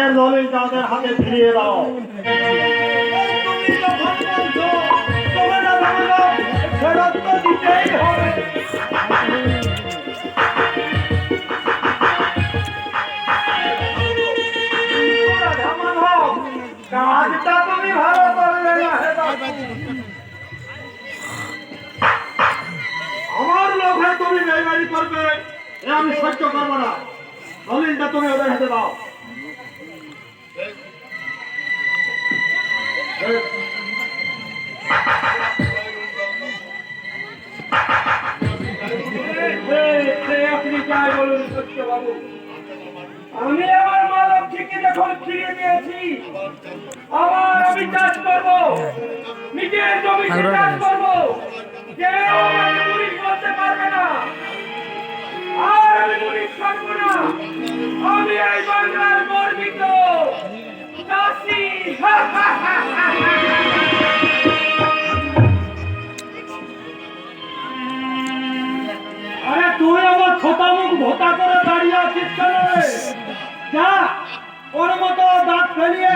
তাদের দলিল তাদের হাতে ফিরিয়ে দাও। কাজটা তুমি আমার লোভে তুমি বেইমানি করবে আমি সহ্য করব না। দলিলটা তুমি ওদের হাতে দাও। আপনি যাই বলুন সত্যবাবু আমি আমার মা লক্ষ্মীকে যখন ফিরিয়ে দিয়েছি আবার আমি চাষ করব। নিজের জমিতে চাষ করব। কেউ পুলিশ বলতে পারবে না আর আমি পুলিশ থাকব না। আমি এই বাংলার আরে তুই আমার ছোটা মুখ ভোতা করে দাঁড়িয়ে আছিস কেন যা, ওর মতো দাঁত ফেলিয়ে।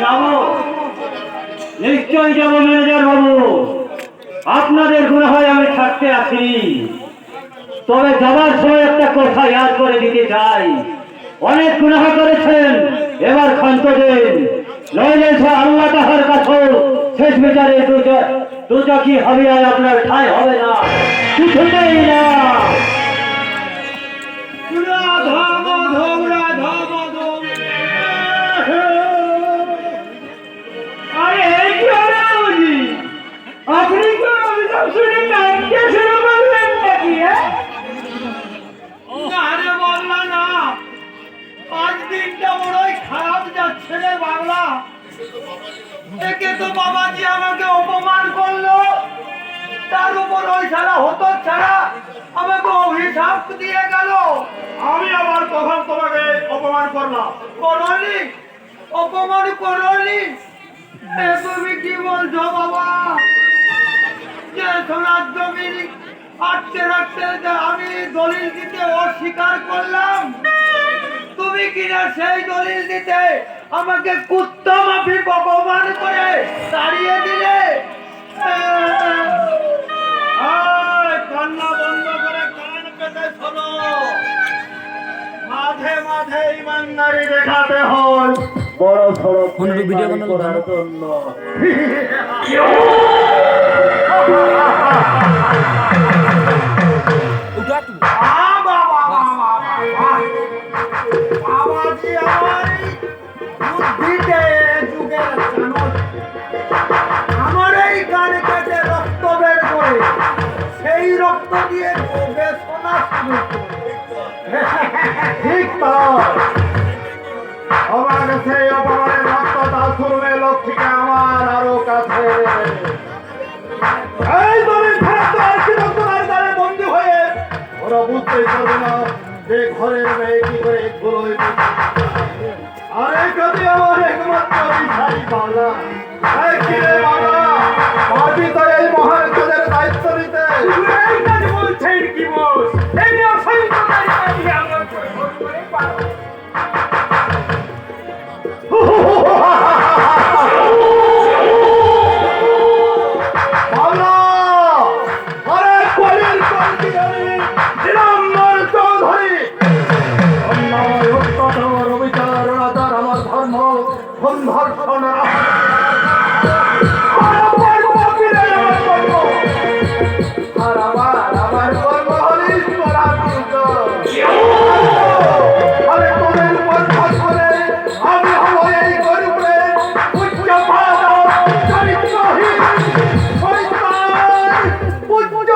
যাব। নিশ্চয়ই যাব, ম্যানেজার বাবু। আপনাদের গুণ হয় আমি থাকতে আছি তবে যাবার সময় একটা কথা ইয়াদ করে দিতে চাই। অনেক গুনাহ করেছেন। এবার ক্ষান্ত দিন নইলে আল্লাহ তাহার কাছেও শেষ বিচারে দুচকি হবে আর আপনার ঠাই হবে না। কিছুতেই না। এই কি আপনি তো অভিযোগ শুনে রে বাংলা। একে তো বাবাজি আমাকে অপমান করল। তার উপর ওই ছাড়া হতো ছাড়া আমাকে অভিশাপ দিয়ে গেল। আমি আবার কখন তোমাকে অপমান করলাম। করলি অপমান করলি তুমি কি বলছো বাবা? যে সোনার জমি আটকে রাখতে আমি দলিল দিতে অস্বীকার করলাম? তুমি কিনা সেই দলিল দিতে আমাকে কুত্তা মাফি অপমান করে তাড়িয়ে দিলে। আয়, কান্না বন্ধ করে কান পেতে শোনো। মাঝে মাঝে ইমানদারি দেখাতে হয় বড় সড়ো ভিডিও করার জন্য। রক্ত দিয়ে করে ঠিক আমার সেই অপমানের রক্তটা শুনবে লক্ষ্মীকে আমার আরও কাছে। এই দলিল ফেরত দেওয়ার সিদ্ধান্ত নাই দ্বারে বন্দী হয়ে। ওরা বুঝতেই পারবে না যে ঘরের মেয়ে কি করে গুলোয় আর এই আমার একমাত্র বাংলা বাংলা? 我我这